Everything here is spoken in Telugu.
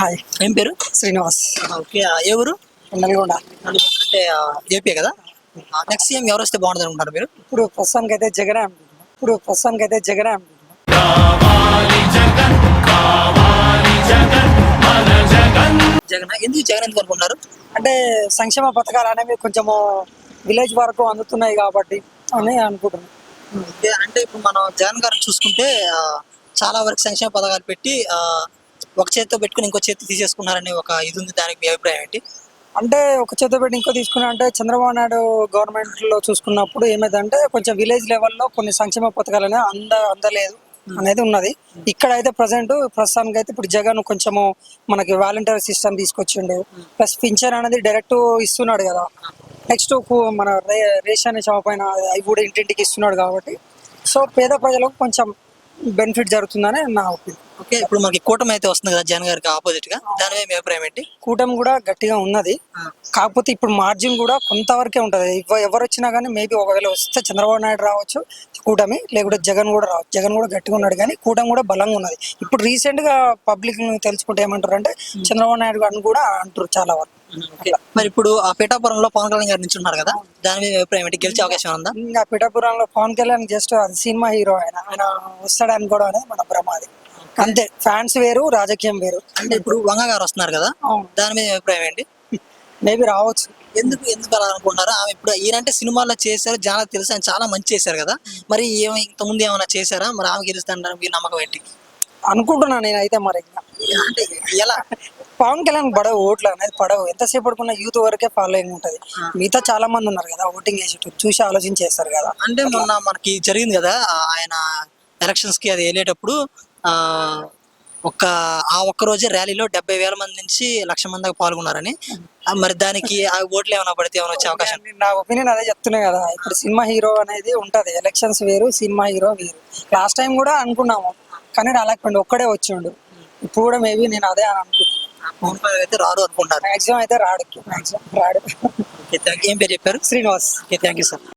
హాయ్. ఏం పేరు? శ్రీనివాస్. ఓకే. ఏ ఊరు? నల్గొండ. అంటే ఏపీ కదా? నెక్స్ట్ సీఎం ఎవరు వస్తే బాగుంటుంది అనుకుంటారు మీరు? ఇప్పుడు ప్రస్తుతానికి అయితే జగనే అనుకుంటున్నాం ఇప్పుడు ప్రస్తుతానికి అయితే జగనే అనుకుంటున్నాం జగన్ ఎందుకు జగన్ ఎందుకు అనుకుంటున్నారు? అంటే సంక్షేమ పథకాలు అనేవి కొంచెము విలేజ్ వరకు అందుతున్నాయి కాబట్టి అని అనుకుంటున్నాం. ఓకే, అంటే ఇప్పుడు మనం జగన్ గారిని చూసుకుంటే చాలా వరకు సంక్షేమ పథకాలు పెట్టి ఆ, ఒక చేతితో పెట్టుకుని ఇంకో చేతి తీసేసుకున్నారనే ఒక ఇది ఉంది. దానికి మీ అభిప్రాయం ఏంటి? అంటే ఒక చేత పెట్టి ఇంకో తీసుకున్నా అంటే చంద్రబాబు నాయుడు గవర్నమెంట్లో చూసుకున్నప్పుడు ఏమైందంటే కొంచెం విలేజ్ లెవెల్లో కొన్ని సంక్షేమ పథకాలు అనేవి అంద అందలేదు అనేది ఉన్నది. ఇక్కడ అయితే ప్రజెంట్ ప్రస్తుతానికి అయితే ఇప్పుడు జగన్ కొంచెము మనకి వాలంటీర్ సిస్టమ్ తీసుకొచ్చిండు. ప్లస్ పింఛన్ అనేది డైరెక్ట్ ఇస్తున్నాడు కదా. నెక్స్ట్ మన రే- రేషన్ షాప్ పైన అవి కూడా ఇంటింటికి ఇస్తున్నాడు కాబట్టి. సో పేద ప్రజలకు కొంచెం బెనిఫిట్ జరుగుతుందని నా ఒపీనియన్. ఓకే ఇప్పుడు మనకి కూటమి అయితే వస్తుంది కదా జగన్ గారికి ఆపోజిట్గా. దాని మీద మీ అభిప్రాయం ఏంటి? కూటమి కూడా గట్టిగా ఉన్నది. కాకపోతే ఇప్పుడు మార్జిన్ కూడా కొంతవరకే ఉంటది. ఎవ- ఎవరు వచ్చినా కానీ మేబీ ఒకవేళ వస్తే చంద్రబాబు నాయుడు రావచ్చు కూటమి లేకుంటే జగన్ కూడా రావచ్చు. జగన్ కూడా గట్టిగా ఉన్నాడు కానీ కూటమి కూడా బలంగా ఉన్నది. ఇప్పుడు రీసెంట్గా పబ్లిక్ తెలుసుకుంటే ఏమంటారు అంటే చంద్రబాబు నాయుడు గారిని కూడా అంటారు చాలా వరకు. ఓకే. మరి ఇప్పుడు ఆ పిఠాపురంలో పవన్ కళ్యాణ్ గారు నుంచి ఉన్నారు కదా దాని మీద మీ అభిప్రాయం ఏంటి? గెలిచే అవకాశం ఉందా? ఇంకా పిఠాపురంలో పవన్ కళ్యాణ్ జస్ట్ అది సినిమా హీరో ఆయన. ఆయన వస్తాడు అనుకోవడం అనేది మన ప్రమాది అంతే. ఫ్యాన్స్ వేరు రాజకీయం వేరు. అంటే ఇప్పుడు వంగ గారు వస్తున్నారు కదా దాని మీద అభిప్రాయం ఏంటి? మేబీ రావచ్చు. ఎందుకు ఎందుకు అలా అనుకుంటున్నారు? ఆమె ఇప్పుడు ఈయనంటే సినిమాల్లో చేశారు జనాలకు తెలుసు ఆయన చాలా మంచి చేశారు కదా. మరి ఏమి ఇంతకుముందు ఏమైనా చేశారా? మరి ఆమె గెలుస్తాంటారు మీ నమ్మకం ఏంటి? అనుకుంటున్నా నేనైతే మరి అంటే ఎలా? పవన్ కళ్యాణ్ పడవు ఓట్లు అనేది పడవు. ఎంతసేపు పడుకున్న యూత్ వరకే ఫాలోయింగ్ ఉంటది. మిగతా చాలా మంది ఉన్నారు కదా ఓటింగ్ వేసేటప్పుడు చూసి ఆలోచించి చేస్తారు కదా. అంటే మొన్న మనకి జరిగింది కదా ఆయన ఎలక్షన్స్కి అది వెళ్ళేటప్పుడు ఆ ఒక్క ఆ ఒక్క రోజే ర్యాలీలో డెబ్బై వేల మంది నుంచి లక్ష మంది దాకా పాల్గొన్నారని మరి దానికి ఆ ఓట్లు ఏమైనా పడితే ఏమైనా వచ్చే అవకాశం నా ఒపీనియన్ అదే చెప్తున్నా కదా. ఇప్పుడు సినిమా హీరో అనేది ఉంటది. ఎలక్షన్స్ వేరు సినిమా హీరో వేరు. లాస్ట్ టైం కూడా అనుకున్నాము. కానీ రాలేకపోయింది ఒక్కడే వచ్చిండు. ఇప్పుడు కూడా మేబీ నేను అదే అని అనుకుంటున్నాను అయితే రారు అనుకుంటారు. మాక్సిమం అయితే రాడు. మాక్సిమం రాడు. ఏం పేరు చెప్పారు? Srinivas. Okay thank you sir.